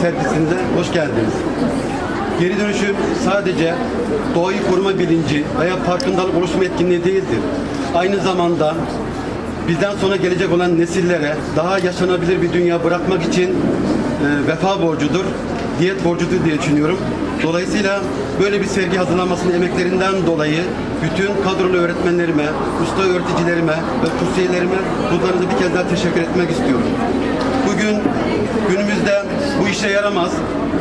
sergisinde hoş geldiniz. Geri dönüşüm sadece doğayı koruma bilinci veya farkındalık oluşturma etkinliği değildir. Aynı zamanda bizden sonra gelecek olan nesillere daha yaşanabilir bir dünya bırakmak için e, vefa borcudur, diyet borcudur diye düşünüyorum. Dolayısıyla böyle bir sergi hazırlanmasının emeklerinden dolayı bütün kadrolu öğretmenlerime, usta öğreticilerime ve kursiyerlerime bunlara bir kez daha teşekkür etmek istiyorum. Bugün günümüzde bu işe yaramaz,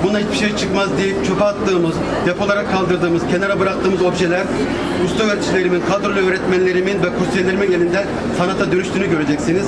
buna hiçbir şey çıkmaz deyip çöpe attığımız, depolarak kaldırdığımız, kenara bıraktığımız objeler usta öğreticilerimin, kadrolu öğretmenlerimin ve kursiyerlerimin elinde sanata dönüştüğünü göreceksiniz.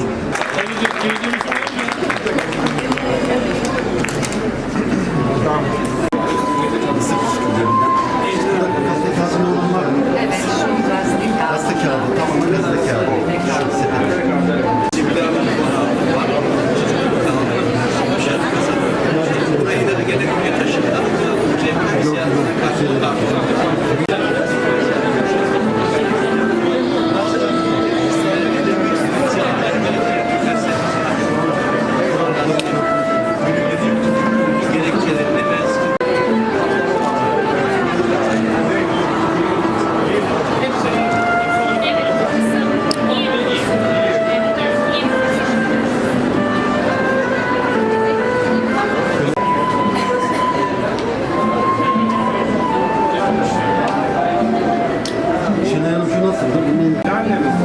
Tá, né, Dynamics.